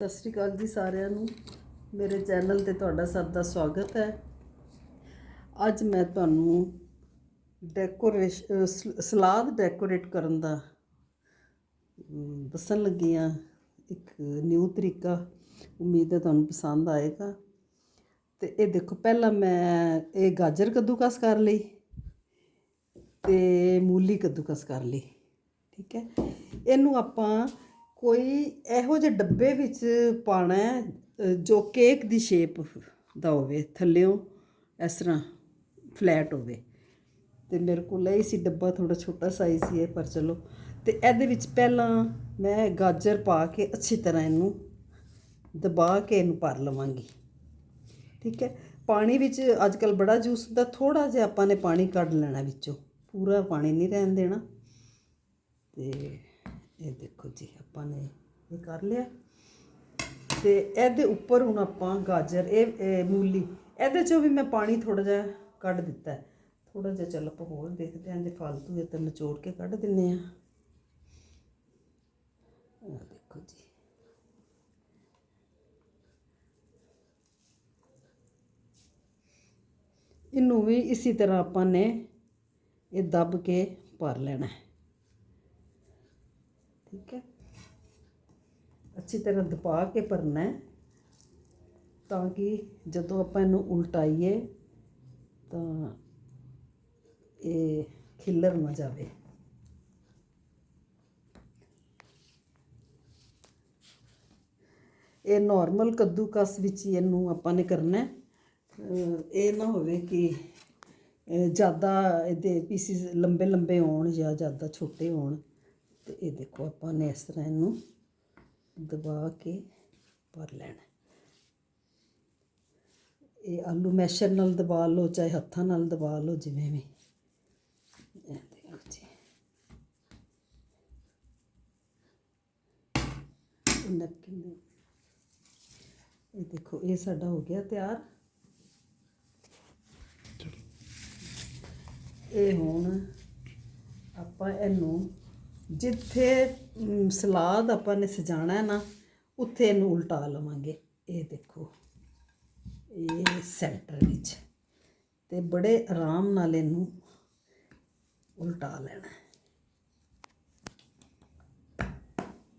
ਸਤਿ ਸ਼੍ਰੀ ਅਕਾਲ ਜੀ ਸਾਰਿਆਂ ਨੂੰ। ਮੇਰੇ ਚੈਨਲ ਤੇ ਤੁਹਾਡਾ ਸਭ ਦਾ ਸਵਾਗਤ ਹੈ। ਅੱਜ ਮੈਂ ਤੁਹਾਨੂੰ ਡੈਕੋਰੇਸ਼ਨ ਸਲਾਦ ਡੈਕੋਰੇਟ ਕਰਨ ਦਾ ਦੱਸਣ ਲੱਗੀ ਹਾਂ। ਇੱਕ ਨਿਊ ਤਰੀਕਾ, ਉਮੀਦ ਹੈ ਤੁਹਾਨੂੰ ਪਸੰਦ ਆਏਗਾ। ਤੇ ਇਹ ਦੇਖੋ, ਪਹਿਲਾਂ ਮੈਂ ਇਹ ਗਾਜਰ ਕੱਦੂਕਸ ਕਰ ਲਈ ਤੇ ਮੂਲੀ ਕੱਦੂਕਸ ਕਰ ਲਈ। ਠੀਕ ਹੈ। ਇਹਨੂੰ ਆਪਾਂ ਕੋਈ ਇਹੋ ਜਿਹੇ ਡੱਬੇ ਵਿੱਚ ਪਾਣਾ ਜੋ ਕੇਕ ਦੀ ਸ਼ੇਪ ਦਾ ਹੋਵੇ, ਥੱਲਿਓਂ ਇਸ ਤਰ੍ਹਾਂ ਫਲੈਟ ਹੋਵੇ। ਤੇ ਮੇਰੇ ਕੋਲ ਇਹ ਸੀ ਡੱਬਾ ਥੋੜਾ ਛੋਟਾ ਸਾਈਜ਼ ਸੀ ਪਰ ਚਲੋ। ਤੇ ਇਹਦੇ ਵਿੱਚ ਪਹਿਲਾਂ ਮੈਂ ਗਾਜਰ ਪਾ ਕੇ ਅੱਛੀ ਤਰ੍ਹਾਂ ਇਹਨੂੰ ਦਬਾ ਕੇ ਇਹਨੂੰ ਭਰ ਲਵਾਂਗੀ। ਠੀਕ ਹੈ? ਪਾਣੀ ਵਿੱਚ ਅੱਜ ਕੱਲ ਬੜਾ ਜੂਸ ਹੁੰਦਾ ਥੋੜਾ ਜਿਹਾ ਆਪਾਂ ਨੇ ਪਾਣੀ ਕੱਢ ਲੈਣਾ ਵਿੱਚੋਂ। ਪੂਰਾ ਪਾਣੀ ਨਹੀਂ ਰਹਿਣ ਦੇਣਾ। ਤੇ ਇਹ ਦੇਖੋ ਜੀ, ਆਪਾਂ ਨੇ ਇਹ ਕਰ ਲਿਆ। ਤੇ ਇਹਦੇ ਉੱਪਰ ਹੁਣ ਆਪਾਂ ਗਾਜਰ, ਇਹ ਮੂਲੀ, ਇਹਦੇ ਚੋਂ ਵੀ ਮੈਂ ਪਾਣੀ ਥੋੜਾ ਜਿਹਾ ਕੱਢ ਦਿੱਤਾ ਹੈ। ਥੋੜਾ ਜਿਹਾ ਚੱਲ ਆਪਾਂ ਹੋਰ ਦੇਖਦੇ ਹਾਂ ਜੇ ਫालतू ਇਹ ਤਾਂ ਨਿਚੋੜ ਕੇ ਕੱਢ ਦਿੰਨੇ ਆ ਆਹ ਦੇਖੋ ਜੀ। ਇਹਨੂੰ ਵੀ ਇਸੇ ਤਰ੍ਹਾਂ ਆਪਾਂ ਨੇ ਇਹ ਦੱਬ ਕੇ ਭਰ ਲੈਣਾ ਹੈ। ਠੀਕ ਹੈ? ਅੱਛੀ ਤਰ੍ਹਾਂ ਦਬਾ ਕੇ ਭਰਨਾ ਹੈ ਤਾਂ ਕਿ ਜਦੋਂ ਆਪਾਂ ਇਹਨੂੰ ਉਲਟਾਈਏ ਤਾਂ ਇਹ ਖਿੱਲਰ ਨਾ ਜਾਵੇ। ਇਹ ਨਾਰਮਲ ਕੱਦੂਕਸ ਵਿੱਚ ਹੀ ਇਹਨੂੰ ਆਪਾਂ ਨੇ ਕਰਨਾ ਇਹ ਨਾ ਹੋਵੇ ਕਿ ਜ਼ਿਆਦਾ ਇਹਦੇ ਪੀਸਿਸ ਲੰਬੇ ਲੰਬੇ ਹੋਣ ਜਾਂ ਜ਼ਿਆਦਾ ਛੋਟੇ ਹੋਣ। ਤੇ ਇਹ ਦੇਖੋ ਆਪਾਂ ਨੇ ਇਸ ਤਰ੍ਹਾਂ ਇਹਨੂੰ ਦਬਾ ਕੇ ਭਰ ਲੈਣਾ। ਇਹ ਆਲੂ ਮੈਸ਼ਰ ਨਾਲ ਦਬਾ ਲਓ ਚਾਹੇ ਹੱਥਾਂ ਨਾਲ ਦਬਾ ਲਓ ਜਿਵੇਂ ਵੀ। ਇਹ ਦੇਖੋ ਜੀ। ਨੈਪਕਿਨ ਦੇ। ਇਹ ਦੇਖੋ ਇਹ ਸਾਡਾ ਹੋ ਗਿਆ ਤਿਆਰ। ਇਹ ਹੁਣ ਆਪਾਂ ਇਹਨੂੰ ਜਿੱਥੇ ਸਲਾਦ ਆਪਾਂ ਨੇ ਸਜਾਣਾ ਨਾ, ਉੱਥੇ ਇਹਨੂੰ ਉਲਟਾ ਲਵਾਂਗੇ। ਇਹ ਦੇਖੋ, ਇਹ ਸੈਂਟਰ ਵਿੱਚ। ਤੇ ਬੜੇ ਆਰਾਮ ਨਾਲ ਇਹਨੂੰ ਉਲਟਾ ਲੈਣਾ। ਹੈ।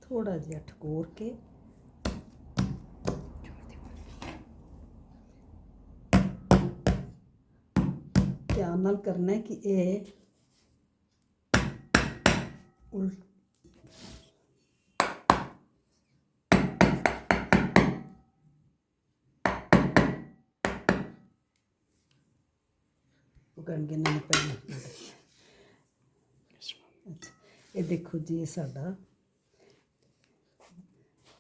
ਥੋੜਾ ਜਿਹਾ ਠਕੋਰ ਕੇ। ਧਿਆਨ ਨਾਲ ਕਰਨਾ ਕਿ ਇਹ ਉਲ ਕਰਨਗੇ ਨਾ ਪੈਣਾ ਇਹ ਦੇਖੋ ਜੀ ਸਾਡਾ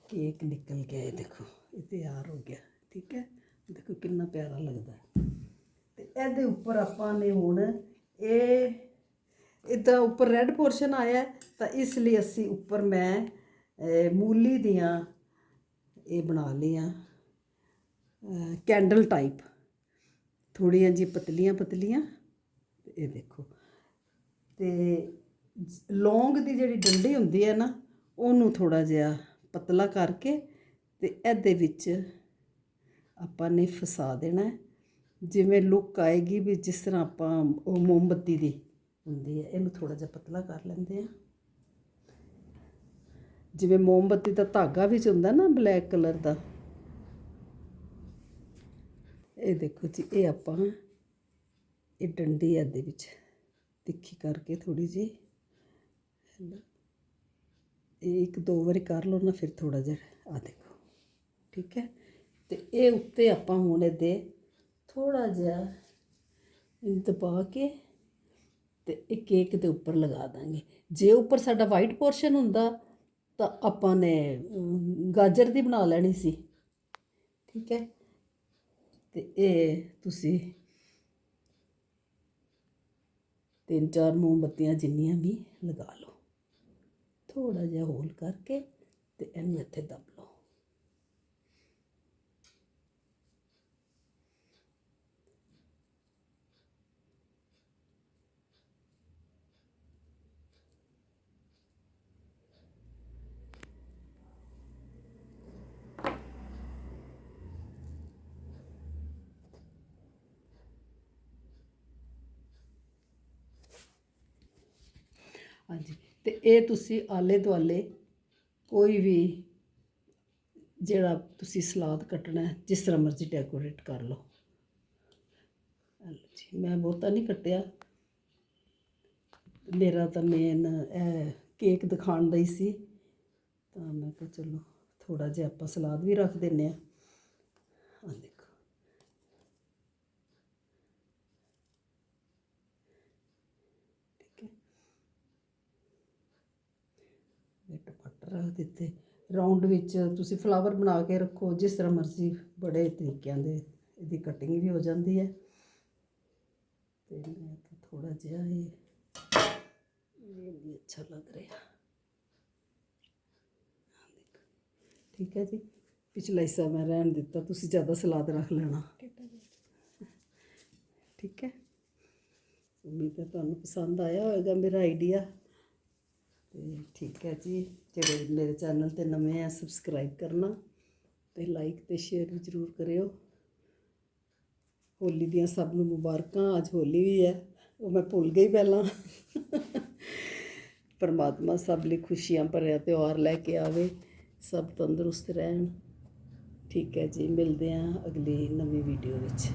ਕੇਕ ਨਿਕਲ ਗਿਆ ਇਹ ਦੇਖੋ ਇਹ ਤਿਆਰ ਹੋ ਗਿਆ ਠੀਕ ਹੈ ਦੇਖੋ ਕਿੰਨਾ ਪਿਆਰਾ ਲੱਗਦਾ ਹੈ ਤੇ ਇਹਦੇ ਉੱਪਰ ਆਪਾਂ ਨੇ ਹੁਣ ਇਹ ਇਹਦਾ ਉੱਪਰ ਰੈੱਡ ਪੋਰਸ਼ਨ ਆਇਆ ਤਾਂ ਇਸ ਲਈ ਅਸੀਂ ਉੱਪਰ ਮੈਂ ਮੂਲੀ ਦੀਆਂ ਇਹ ਬਣਾ ਲਈਆਂ ਕੈਂਡਲ ਟਾਈਪ ਥੋੜੀਆਂ ਜੀ ਪਤਲੀਆਂ ਪਤਲੀਆਂ, ਇਹ ਦੇਖੋ। ਤੇ ਲੌਂਗ ਦੀ ਜਿਹੜੀ ਡੰਡੀ ਹੁੰਦੀ ਹੈ ਨਾ, ਉਹਨੂੰ ਥੋੜਾ ਜਿਹਾ ਪਤਲਾ ਕਰਕੇ ਤੇ ਇਹਦੇ ਵਿੱਚ ਆਪਾਂ ਨੇ ਫਸਾ ਦੇਣਾ ਜਿਵੇਂ ਲੁੱਕ ਆਏਗੀ ਵੀ ਜਿਸ ਤਰ੍ਹਾਂ ਆਪਾਂ ਉਹ ਮੋਮਬੱਤੀ ਦੀ। ਹੁੰਦੀ ਹੈ। ਇਹਨੂੰ ਥੋੜਾ ਜਿਹਾ ਪਤਲਾ ਕਰ ਲੈਂਦੇ ਆ ਜਿਵੇਂ ਮੋਮਬੱਤੀ ਦਾ ਧਾਗਾ ਵਿੱਚ ਹੁੰਦਾ ਨਾ ਬਲੈਕ ਕਲਰ ਦਾ। ਇਹ ਦੇਖੋ ਜੀ, ਇਹ ਆਪਾਂ ਇਹ ਡੰਡੀ ਇਹਦੇ ਵਿੱਚ ਤਿੱਖੀ ਕਰਕੇ ਥੋੜੀ ਜੀ ਇਹ ਇੱਕ ਦੋ ਵਾਰੀ ਕਰ ਲਓ ਨਾ, ਫਿਰ ਥੋੜਾ ਜਿਹਾ ਆ ਦੇਖੋ, ਠੀਕ ਹੈ? ਤੇ ਇਹ ਉੱਤੇ ਆਪਾਂ ਹੁਣ ਇਹਦੇ ਥੋੜਾ ਜਿਹਾ ਦਬਾ ਕੇ ਤੇ ਇਹ ਕੇਕ ਦੇ ਉੱਪਰ ਲਗਾ ਦਾਂਗੇ। ਜੇ ਉੱਪਰ ਸਾਡਾ ਵਾਈਟ ਪੋਰਸ਼ਨ ਹੁੰਦਾ, ਤਾਂ ਆਪਾਂ ਨੇ ਗਾਜਰ ਦੀ ਬਣਾ ਲੈਣੀ ਸੀ। ਠੀਕ ਹੈ? ਤੇ ਇਹ ਤੁਸੀਂ ਤਿੰਨ ਚਾਰ ਮੋਮਬੱਤੀਆਂ ਜਿੰਨੀਆਂ ਵੀ ਲਗਾ ਲਓ। ਥੋੜਾ ਜਿਹਾ ਹੋਲ ਕਰਕੇ ਤੇ ਇਹਨੂੰ ਇੱਥੇ ਦੱਬ ਲਓ ਹਾਂਜੀ। ਤੇ ਇਹ ਤੁਸੀਂ ਆਲੇ ਦੁਆਲੇ ਕੋਈ ਵੀ ਜਿਹੜਾ ਤੁਸੀਂ ਸਲਾਦ ਕੱਟਣਾ ਜਿਸ ਤਰ੍ਹਾਂ ਮਰਜ਼ੀ ਡੈਕੋਰੇਟ ਕਰ ਲਓ। ਜੀ, ਮੈਂ ਬਹੁਤਾ ਨਹੀਂ ਕੱਟਿਆ। ਮੇਰਾ ਤਾਂ ਮੇਨ ਇਹ ਕੇਕ ਦਿਖਾਉਣ ਦਾ ਹੀ ਸੀ। ਤਾਂ ਮੈਂ ਕਿਹਾ ਚਲੋ ਥੋੜਾ ਜਿਹਾ ਆਪਾਂ ਸਲਾਦ ਵੀ ਰੱਖ ਦਿੰਨੇ ਆ ਆ ਦੇਖੋ ਠੀਕ ਹੈ ਇਹ ਟਮਾਟਰ ਰੱਖ ਦਿੱਤੇ। ਰਾਉਂਡ ਵਿੱਚ ਤੁਸੀਂ ਫਲਾਵਰ ਬਣਾ ਕੇ ਰੱਖੋ, ਜਿਸ ਤਰ੍ਹਾਂ ਮਰਜ਼ੀ ਬੜੇ ਤਰੀਕਿਆਂ ਦੇ ਇਹਦੀ ਕਟਿੰਗ ਵੀ ਹੋ ਜਾਂਦੀ ਹੈ। ਤੇ ਮੈਂ ਤਾਂ ਥੋੜਾ ਜਿਹਾ ਇਹ ਇਹ ਵੀ ਅੱਛਾ ਲੱਗ ਰਿਹਾ। ਠੀਕ ਹੈ ਜੀ। ਪਿਛਲਾ ਹਿੱਸਾ ਮੈਂ ਰਹਿਣ ਦਿੱਤਾ, ਤੁਸੀਂ ਜ਼ਿਆਦਾ ਸਲਾਦ ਰੱਖ ਲੈਣਾ। ਠੀਕ ਹੈ। ਉਮੀਦ ਹੈ ਤੁਹਾਨੂੰ ਪਸੰਦ ਆਇਆ ਹੋਵੇਗਾ ਮੇਰਾ ਆਈਡੀਆ ਤੇ ਠੀਕ ਹੈ ਜੀ। ਜਿਹੜੇ ਮੇਰੇ ਚੈਨਲ ਤੇ ਨਵੇਂ ਆ ਸਬਸਕ੍ਰਾਈਬ ਕਰਨਾ ਤੇ ਲਾਈਕ ਤੇ ਸ਼ੇਅਰ ਵੀ ਜ਼ਰੂਰ ਕਰਿਓ। ਹੋਲੀ ਦੀਆਂ ਸਭ ਨੂੰ ਮੁਬਾਰਕਾਂ। ਅੱਜ ਹੋਲੀ ਵੀ ਹੈ। ਉਹ ਮੈਂ ਭੁੱਲ ਗਈ ਪਹਿਲਾਂ। ਪਰਮਾਤਮਾ ਸਭ ਲਈ ਖੁਸ਼ੀਆਂ ਭਰਿਆ ਤਿਉਹਾਰ ਲੈ ਕੇ ਆਵੇ। ਸਭ ਤੰਦਰੁਸਤ ਰਹਿਣ। ਠੀਕ ਹੈ ਜੀ। ਮਿਲਦੇ ਹਾਂ ਅਗਲੀ ਨਵੀਂ ਵੀਡੀਓ ਵਿੱਚ।